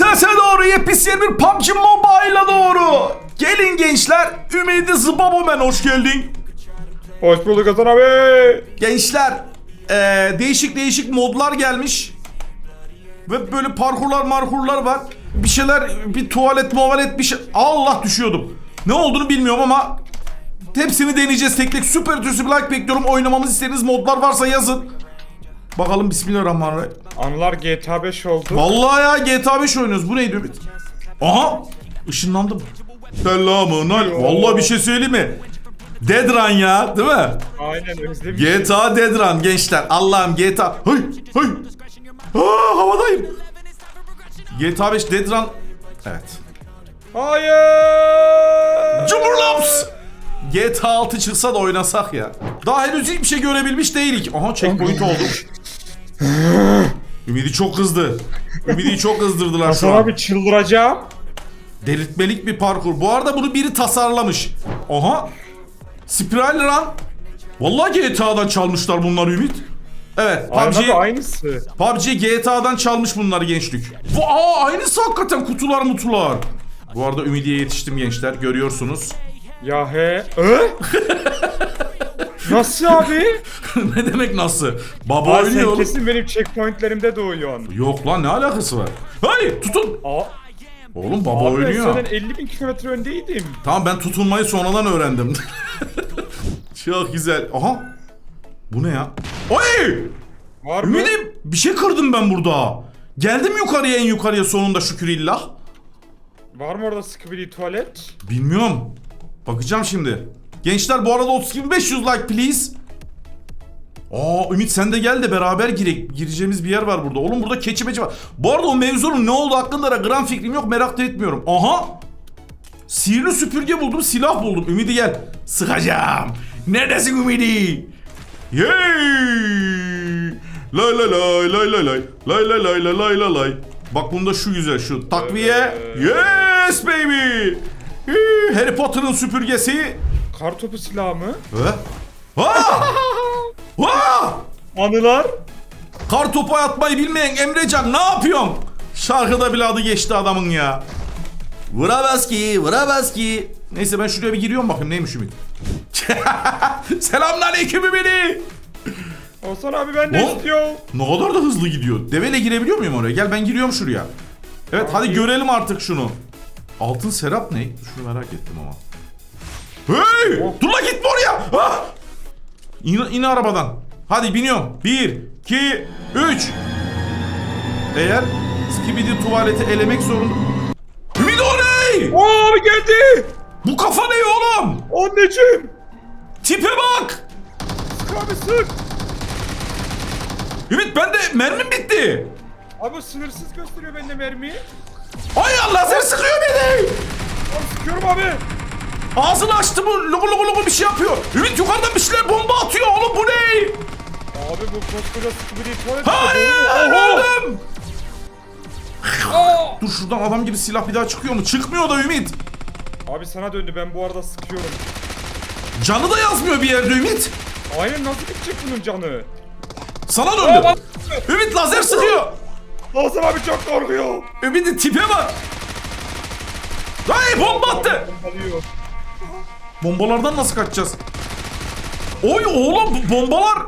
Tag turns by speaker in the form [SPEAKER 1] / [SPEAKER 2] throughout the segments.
[SPEAKER 1] Sese doğru yepyeni bir PUBG Mobile'a doğru. Gelin gençler. Ümidi Zıbabomen hoş geldin.
[SPEAKER 2] Hoş bulduk Hasan abi.
[SPEAKER 1] Gençler eee, değişik değişik modlar gelmiş. Ve böyle parkurlar markurlar var. Bir şeyler bir tuvalet muvalet bir şey. Allah düşüyordum. Ne olduğunu bilmiyorum ama hepsini deneyeceğiz tek tek. Süper ötesi bir like bekliyorum. Oynamamızı istediğiniz modlar varsa yazın. Bakalım Bismillahirrahmanirrahim.
[SPEAKER 2] Anılar GTA 5 oldu.
[SPEAKER 1] Vallahi ya GTA 5 oynuyoruz. Bu neydi Ümit? Aha! Işınlandım. Selamun aleyküm. Vallahi bir şey söyleyeyim mi? Dead Run ya, değil mi?
[SPEAKER 2] Aynen özlemiş.
[SPEAKER 1] GTA Dead Run gençler. Allah'ım GTA. Hay hay. Aa, havadayım. GTA 5 Dead Run. Evet.
[SPEAKER 2] Hayır.
[SPEAKER 1] Cumhurlaps. GTA 6 çıksa da oynasak ya. Daha henüz hiçbir şey görebilmiş değilik. Aha checkpoint oldu. Ümidi çok kızdı. Ümidi çok kızdırdılar şu
[SPEAKER 2] Hasan
[SPEAKER 1] an.
[SPEAKER 2] abi çıldıracağım.
[SPEAKER 1] Delirtmelik bir parkur. Bu arada bunu biri tasarlamış. Aha. Spiral Run. Vallahi GTA'dan çalmışlar bunlar Ümit. Evet,
[SPEAKER 2] Aynen
[SPEAKER 1] PUBG,
[SPEAKER 2] abi aynısı.
[SPEAKER 1] PUBG GTA'dan çalmış bunları gençlik. Bu aa aynısı hakikaten kutular mutular. Bu arada Ümidi'ye yetiştim gençler görüyorsunuz.
[SPEAKER 2] Ya he. Ö? Nasıl abi?
[SPEAKER 1] ne demek nasıl? Baba
[SPEAKER 2] Abi
[SPEAKER 1] oynuyor
[SPEAKER 2] sen
[SPEAKER 1] oğlum.
[SPEAKER 2] kesin benim checkpointlerimde doğuyorsun.
[SPEAKER 1] Yok lan ne alakası var? Hayır tutun.
[SPEAKER 2] Aa,
[SPEAKER 1] Oğlum baba
[SPEAKER 2] abi ben
[SPEAKER 1] oynuyor.
[SPEAKER 2] senden 50 bin kilometre öndeydim.
[SPEAKER 1] Tamam ben tutunmayı sonradan öğrendim. Çok güzel. Aha. Bu ne ya? Oy!
[SPEAKER 2] Var mı?
[SPEAKER 1] Ümidim bir şey kırdım ben burada. Geldim yukarıya en yukarıya sonunda şükür illah.
[SPEAKER 2] Var mı orada Skibidi tuvalet?
[SPEAKER 1] Bilmiyorum. Bakacağım şimdi. Gençler bu arada 32500 like please. Aa Ümit sen de gel de beraber girek. Gireceğimiz bir yer var burada. Oğlum burada keçi meçi var. Bu arada o mevzunun ne oldu hakkında da gram fikrim yok merak da etmiyorum. Aha. Sihirli süpürge buldum silah buldum. Ümidi gel. Sıkacağım. Neredesin Ümidi? Yey. Lay lay lay lay lay lay. Lay lay lay lay lay lay lay. Bak bunda şu güzel şu. Takviye. Yes baby. Harry Potter'ın süpürgesi
[SPEAKER 2] Kartopu silahı mı?
[SPEAKER 1] He? Ha! Ha!
[SPEAKER 2] Anılar.
[SPEAKER 1] Kar topu atmayı bilmeyen Emrecan ne yapıyorsun? Şarkıda bile adı geçti adamın ya. Vuramaz ki, vuramaz ki. Neyse ben şuraya bir giriyorum bakayım neymiş Ümit. Selamünaleyküm beni.
[SPEAKER 2] Hasan abi ben
[SPEAKER 1] Ne?
[SPEAKER 2] istiyorum.
[SPEAKER 1] Ne kadar da hızlı gidiyor. Deveyle girebiliyor muyum oraya? Gel ben giriyorum şuraya. Evet hadi görelim artık şunu. Altın serap ne? Şunu merak ettim ama. Hey! Dur la gitme oraya! Ah! İn, in arabadan. Hadi biniyorum. Bir, iki, üç. Eğer Skibidi tuvaleti elemek zorunda... Ümit o ne?
[SPEAKER 2] Oo geldi.
[SPEAKER 1] Bu kafa ne oğlum?
[SPEAKER 2] Anneciğim.
[SPEAKER 1] Tipe bak!
[SPEAKER 2] Sık abi sık.
[SPEAKER 1] Ümit bende mermim bitti.
[SPEAKER 2] Abi sınırsız gösteriyor bende mermiyi.
[SPEAKER 1] Ay Allah sen sıkıyor beni.
[SPEAKER 2] Abi sıkıyorum abi.
[SPEAKER 1] Ağzını açtı bu lugu lugu lugu bir şey yapıyor. Ümit yukarıdan bir şeyler bomba atıyor oğlum bu ne?
[SPEAKER 2] Abi bu koskoca Skibidi tuvalet.
[SPEAKER 1] Hayır öldüm.
[SPEAKER 2] Aa!
[SPEAKER 1] Dur şuradan adam gibi silah bir daha çıkıyor mu? Çıkmıyor da Ümit.
[SPEAKER 2] Abi sana döndü ben bu arada sıkıyorum.
[SPEAKER 1] Canı da yazmıyor bir yerde Ümit.
[SPEAKER 2] Aynen nasıl bitecek bunun canı?
[SPEAKER 1] Sana
[SPEAKER 2] Aa,
[SPEAKER 1] döndü.
[SPEAKER 2] bak.
[SPEAKER 1] Ümit lazer sıkıyor.
[SPEAKER 2] Hasan abi çok korkuyor.
[SPEAKER 1] Ümit'in tipe bak. Ay bomba attı.
[SPEAKER 2] Bombalıyor.
[SPEAKER 1] Bombalardan nasıl kaçacağız? Oy oğlum bu bombalar.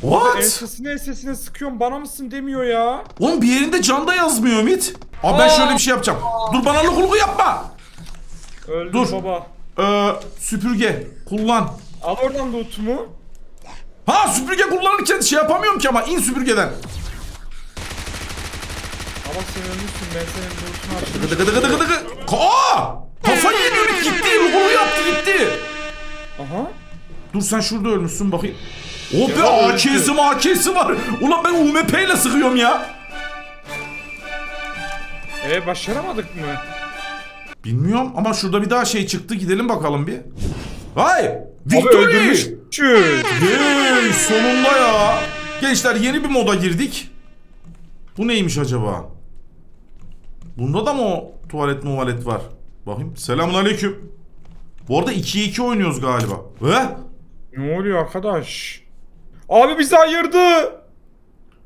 [SPEAKER 1] What?
[SPEAKER 2] Ensesine ensesine sıkıyorum bana mısın demiyor ya.
[SPEAKER 1] Oğlum bir yerinde can da yazmıyor Ümit. Abi ben
[SPEAKER 2] Aa.
[SPEAKER 1] şöyle bir şey yapacağım. Dur bana lugu yapma.
[SPEAKER 2] Öldüm
[SPEAKER 1] Dur.
[SPEAKER 2] baba.
[SPEAKER 1] Ee, süpürge kullan.
[SPEAKER 2] Al oradan lootumu.
[SPEAKER 1] Ha süpürge kullanırken şey yapamıyorum ki ama in süpürgeden.
[SPEAKER 2] Ama sen ölmüşsün ben senin lootunu
[SPEAKER 1] Gıdı
[SPEAKER 2] açtım.
[SPEAKER 1] gıdı gıdı gıdı gıdı. Aa! Kafayı yedi gitti. Lugulu yaptı gitti.
[SPEAKER 2] Aha.
[SPEAKER 1] Dur sen şurada ölmüşsün bakayım. O be. AK'si AK'si var. Ulan ben UMP ile sıkıyorum ya.
[SPEAKER 2] E başaramadık mı?
[SPEAKER 1] Bilmiyorum ama şurada bir daha şey çıktı. Gidelim bakalım bir.
[SPEAKER 2] Abi
[SPEAKER 1] Victory!
[SPEAKER 2] öldürmüşçüz.
[SPEAKER 1] Hey, sonunda ya. Gençler yeni bir moda girdik. Bu neymiş acaba? Bunda da mı o tuvalet muvalet var? Bakayım. Selamun aleyküm. Bu arada 2'ye 2 oynuyoruz galiba. He?
[SPEAKER 2] Ne oluyor arkadaş? Abi bizi ayırdı.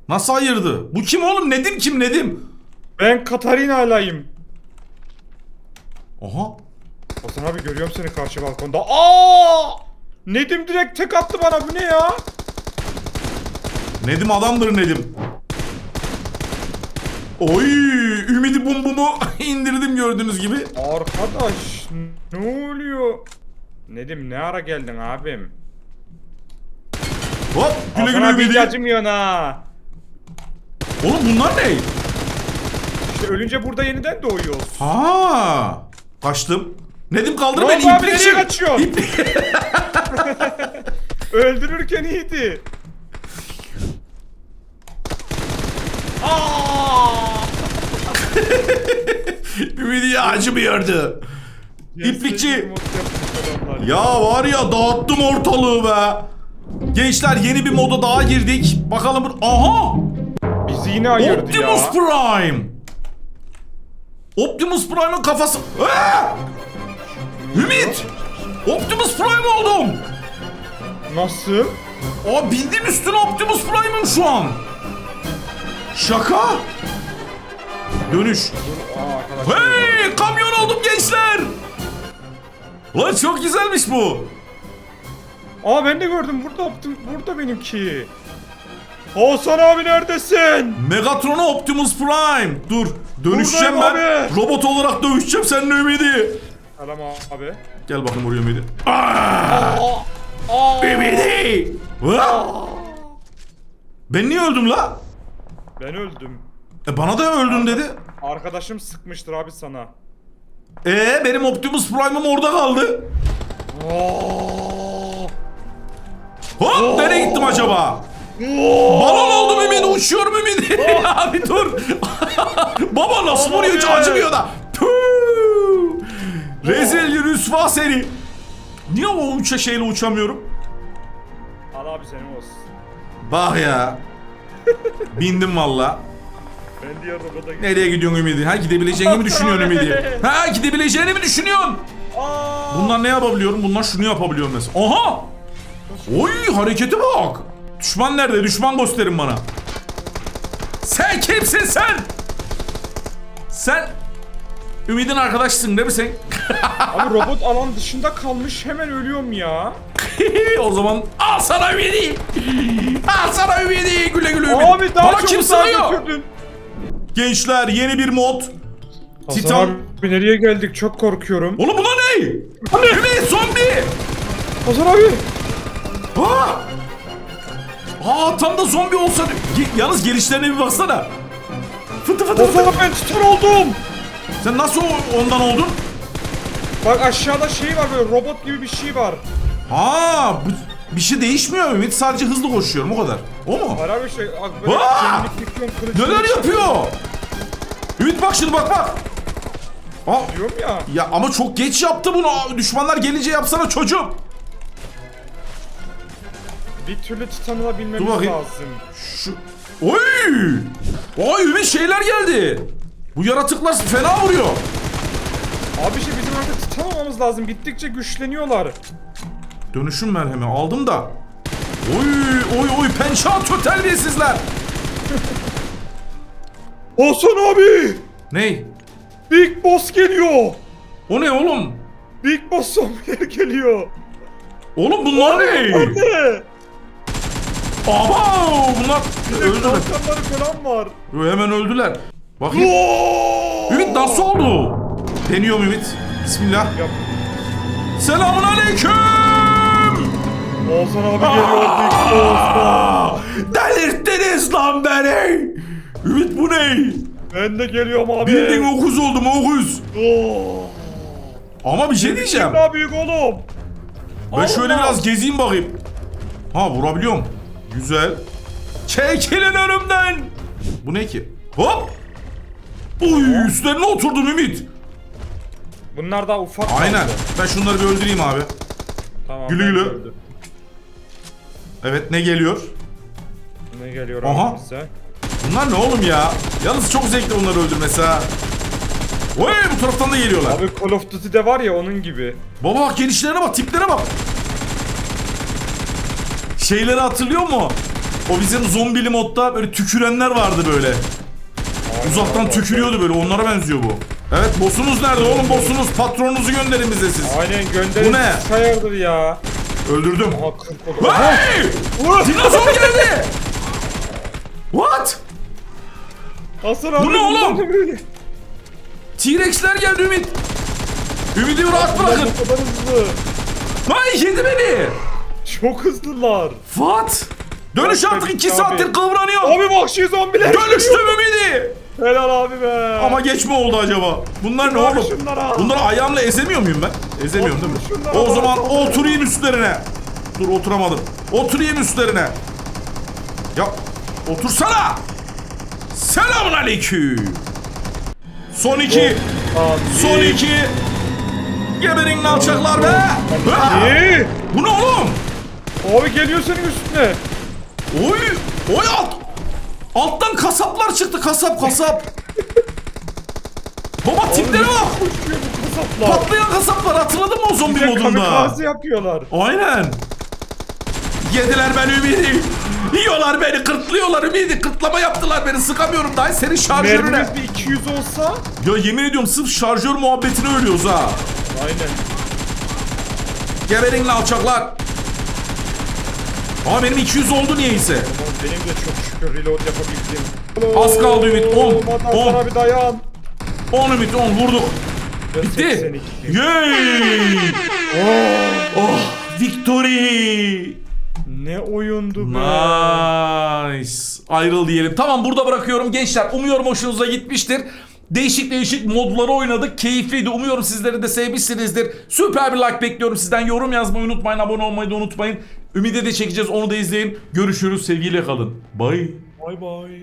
[SPEAKER 1] Nasıl ayırdı? Bu kim oğlum? Nedim kim Nedim?
[SPEAKER 2] Ben Katarina alayım.
[SPEAKER 1] Aha.
[SPEAKER 2] Hasan abi görüyorum seni karşı balkonda. Aa! Nedim direkt tek attı bana bu ne ya?
[SPEAKER 1] Nedim adamdır Nedim. Oy, Ümidi bum bumu indirdim gördüğünüz gibi.
[SPEAKER 2] Arkadaş ne oluyor? Nedim ne ara geldin abim?
[SPEAKER 1] Hop, güle
[SPEAKER 2] Hasan
[SPEAKER 1] güle
[SPEAKER 2] abi hiç
[SPEAKER 1] Ümidi.
[SPEAKER 2] acımıyorsun ha.
[SPEAKER 1] Oğlum bunlar ne?
[SPEAKER 2] İşte ölünce burada yeniden doğuyoruz.
[SPEAKER 1] Ha, kaçtım. Nedim kaldır
[SPEAKER 2] Ne
[SPEAKER 1] beni
[SPEAKER 2] oldu abi, nereye kaçıyorsun?
[SPEAKER 1] İplik-
[SPEAKER 2] Öldürürken iyiydi. Aa!
[SPEAKER 1] Ümidi acımıyordu. İplikçi. Ya var ya dağıttım ortalığı be. Gençler yeni bir moda daha girdik. Bakalım. bu- Aha!
[SPEAKER 2] Bizi yine ayırdı
[SPEAKER 1] Optimus
[SPEAKER 2] ya.
[SPEAKER 1] Prime. Optimus Prime'ın kafası. Aa! Ümit! Optimus Prime oldum.
[SPEAKER 2] Nasıl?
[SPEAKER 1] Aa bindim üstüne Optimus Prime'ım şu an. Şaka. Dönüş. Hey kamyon oldum gençler. Lan çok güzelmiş bu.
[SPEAKER 2] Aa ben de gördüm burada Optim burada benimki. Hasan abi neredesin?
[SPEAKER 1] Megatron'a Optimus Prime. Dur. Dönüşeceğim ben.
[SPEAKER 2] Buradayım abi.
[SPEAKER 1] Robot olarak dövüşeceğim seninle Ümidi.
[SPEAKER 2] Selam abi.
[SPEAKER 1] Gel bakayım oraya Ümidi. Aa!
[SPEAKER 2] Aa! Aa!
[SPEAKER 1] Ümidi. Ben niye öldüm la?
[SPEAKER 2] Ben öldüm.
[SPEAKER 1] E bana da öldün dedi.
[SPEAKER 2] Arkadaşım sıkmıştır abi sana.
[SPEAKER 1] E benim Optimus Prime'ım orada kaldı.
[SPEAKER 2] Aa!
[SPEAKER 1] Hop nereye gittim acaba? Balon oldum Ümidi uçuyorum Ümidi. Abi dur. Baba nasıl
[SPEAKER 2] Aman
[SPEAKER 1] vuruyor hiç acımıyor da. Tüh. Rezil rüsva seni. Niye o uça şeyle uçamıyorum?
[SPEAKER 2] Al abi senin olsun.
[SPEAKER 1] Bak ya. Bindim valla.
[SPEAKER 2] Ben diğer robota gittim.
[SPEAKER 1] Nereye gidiyorsun Ümidi? Ha gidebileceğini mi düşünüyorsun Ümidi? Ha gidebileceğini mi düşünüyorsun?
[SPEAKER 2] Aa!
[SPEAKER 1] Bunlar ne yapabiliyorum? Bunlar şunu yapabiliyorum mesela. Aha! Oy harekete bak. Düşman nerede? Düşman gösterin bana. Sen kimsin sen? Sen Ümid'in arkadaşısın değil mi sen?
[SPEAKER 2] Abi robot alan dışında kalmış hemen ölüyorum ya.
[SPEAKER 1] o zaman al sana Ümid'i. Al sana Ümid'i. Güle güle Ümid.
[SPEAKER 2] Abi daha
[SPEAKER 1] Bana
[SPEAKER 2] çok
[SPEAKER 1] kim sıkıyor?
[SPEAKER 2] götürdün.
[SPEAKER 1] Gençler yeni bir mod.
[SPEAKER 2] Hasan
[SPEAKER 1] Titan.
[SPEAKER 2] abi nereye geldik çok korkuyorum.
[SPEAKER 1] Oğlum buna ne? Ümid zombi.
[SPEAKER 2] Hasan abi.
[SPEAKER 1] Ha! Aa tam da zombi olsa... Ge- Yalnız gelişlerine bir baksana. Fıtı fıtı
[SPEAKER 2] Hasan
[SPEAKER 1] fıtı.
[SPEAKER 2] abi ben titan oldum.
[SPEAKER 1] Sen nasıl o- ondan oldun?
[SPEAKER 2] Bak aşağıda şey var böyle robot gibi bir şey var.
[SPEAKER 1] Ha, bu bir şey değişmiyor Ümit. Sadece hızlı koşuyorum o kadar. O mu?
[SPEAKER 2] Var abi şey böyle
[SPEAKER 1] Aa!
[SPEAKER 2] gemlik yıkıyorum kılıç.
[SPEAKER 1] Neler yapıyor? Ümit bak şimdi bak bak. Aa,
[SPEAKER 2] Diyorum ya.
[SPEAKER 1] ya ama çok geç yaptı bunu. Aa, Düşmanlar gelince yapsana çocuğum.
[SPEAKER 2] Bir türlü
[SPEAKER 1] Dur bakayım.
[SPEAKER 2] lazım.
[SPEAKER 1] Şu... Oy! Oy Ümit şeyler geldi. Bu yaratıklar fena vuruyor.
[SPEAKER 2] Abi işte bizim artık titan olmamız lazım. Gittikçe güçleniyorlar.
[SPEAKER 1] Dönüşüm merhemi aldım da. Oy oy oy pençe atıyor terbiyesizler.
[SPEAKER 2] Hasan abi!
[SPEAKER 1] Ney?
[SPEAKER 2] Big Boss geliyor.
[SPEAKER 1] O ne oğlum?
[SPEAKER 2] Big Boss zombiler geliyor.
[SPEAKER 1] Oğlum bunlar ne?
[SPEAKER 2] Ne?
[SPEAKER 1] Aba bunlar öldüler.
[SPEAKER 2] Kalkanları falan var.
[SPEAKER 1] Yo, hemen öldüler. Bakayım.
[SPEAKER 2] Oo!
[SPEAKER 1] Ümit nasıl oldu? Deniyorum Ümit. Bismillah.
[SPEAKER 2] Yap.
[SPEAKER 1] Selamun aleyküm.
[SPEAKER 2] Hasan abi geliyor Big Boss.
[SPEAKER 1] Delirttiniz lan beni. Ümit bu ne?
[SPEAKER 2] Ben de geliyorum abi.
[SPEAKER 1] Bildiğin okuz oldum okuz. Ama bir şey diyeceğim.
[SPEAKER 2] Daha büyük oğlum?
[SPEAKER 1] Ben şöyle
[SPEAKER 2] Allah!
[SPEAKER 1] biraz gezeyim bakayım. Ha vurabiliyorum. Güzel. Çekilin önümden. Bu ne ki? Hop. Uy üstlerine oturdum Ümit.
[SPEAKER 2] Bunlar daha ufak.
[SPEAKER 1] Aynen.
[SPEAKER 2] kaldı.
[SPEAKER 1] Ben şunları bir öldüreyim abi.
[SPEAKER 2] Tamam.
[SPEAKER 1] Gülü.
[SPEAKER 2] gördüm.
[SPEAKER 1] Evet ne geliyor?
[SPEAKER 2] Ne geliyor
[SPEAKER 1] Aha.
[SPEAKER 2] abi?
[SPEAKER 1] Bunlar ne oğlum ya? Yalnız çok zevkli bunları öldürmesi ha. Oy bu taraftan da geliyorlar.
[SPEAKER 2] Abi Call of Duty'de var ya onun gibi.
[SPEAKER 1] Baba bak gelişlerine bak tiplere bak. Şeyleri hatırlıyor mu? O bizim zombili modda böyle tükürenler vardı böyle. Uzaktan tükürüyordu böyle onlara benziyor bu. Evet boss'unuz nerede oğlum boss'unuz? Patronunuzu gönderin bize siz.
[SPEAKER 2] Aynen gönderin.
[SPEAKER 1] Bu ne?
[SPEAKER 2] Sayardır ya.
[SPEAKER 1] Öldürdüm.
[SPEAKER 2] Aha 40 oldu. Aha!
[SPEAKER 1] Hey! Dinozor geldi. What?
[SPEAKER 2] Hasan abi.
[SPEAKER 1] Bu ne oğlum? T-Rex'ler geldi Ümit. Ümit'i rahat bırakın.
[SPEAKER 2] Bu kadar hızlı.
[SPEAKER 1] Ay yedi beni.
[SPEAKER 2] Çok hızlılar.
[SPEAKER 1] What? Dönüş artık
[SPEAKER 2] be,
[SPEAKER 1] 2
[SPEAKER 2] abi.
[SPEAKER 1] saattir kıvranıyor.
[SPEAKER 2] Abi vahşi zombiler.
[SPEAKER 1] Dönüştüm Ümit'i.
[SPEAKER 2] Helal abi be.
[SPEAKER 1] Ama geç mi oldu acaba? Bunlar ne
[SPEAKER 2] Abi
[SPEAKER 1] oğlum?
[SPEAKER 2] şunlara.
[SPEAKER 1] Bunları ayağımla ezemiyor muyum ben? Ezemiyorum değil mi? O zaman oturayım üstlerine. Dur oturamadım. Oturayım üstlerine. Ya otursana. Selamun aleyküm. Son iki.
[SPEAKER 2] Abi.
[SPEAKER 1] Son iki. Geberin alçaklar be.
[SPEAKER 2] İyi.
[SPEAKER 1] Bu ne oğlum?
[SPEAKER 2] Abi geliyor senin üstüne.
[SPEAKER 1] Oy. Oy alt. Alttan kasaplar çıktı kasap kasap. Baba tiplere bak.
[SPEAKER 2] Koşuyor bu kasaplar.
[SPEAKER 1] Patlayan kasaplar hatırladın mı o zombi
[SPEAKER 2] Bir de
[SPEAKER 1] modunda?
[SPEAKER 2] kamikaze yapıyorlar.
[SPEAKER 1] Aynen. Yediler beni ümidi. Yiyorlar beni, kırtlıyorlar ümidi. Kırtlama yaptılar beni, sıkamıyorum daha senin şarjörüne.
[SPEAKER 2] Mermimiz bir 200 olsa.
[SPEAKER 1] Ya yemin ediyorum sırf şarjör muhabbetine ölüyoruz ha.
[SPEAKER 2] Aynen.
[SPEAKER 1] Geberin lan alçaklar. Ama benim 200 oldu niyeyse.
[SPEAKER 2] Aman benim de çok şükür reload yapabildim.
[SPEAKER 1] Az kaldı Ümit, on,
[SPEAKER 2] Hasan
[SPEAKER 1] on.
[SPEAKER 2] abi dayan.
[SPEAKER 1] 10 ümit 10 vurduk. Bitti.
[SPEAKER 2] 82.
[SPEAKER 1] Yay! Oh, victory!
[SPEAKER 2] Ne oyundu be.
[SPEAKER 1] Nice. Ayrıl diyelim. Tamam burada bırakıyorum gençler. Umuyorum hoşunuza gitmiştir. Değişik değişik modları oynadık. Keyifliydi. Umuyorum sizleri de sevmişsinizdir. Süper bir like bekliyorum sizden. Yorum yazmayı unutmayın. Abone olmayı da unutmayın. Ümide de çekeceğiz. Onu da izleyin. Görüşürüz. Sevgiyle kalın. Bye.
[SPEAKER 2] Bay bay.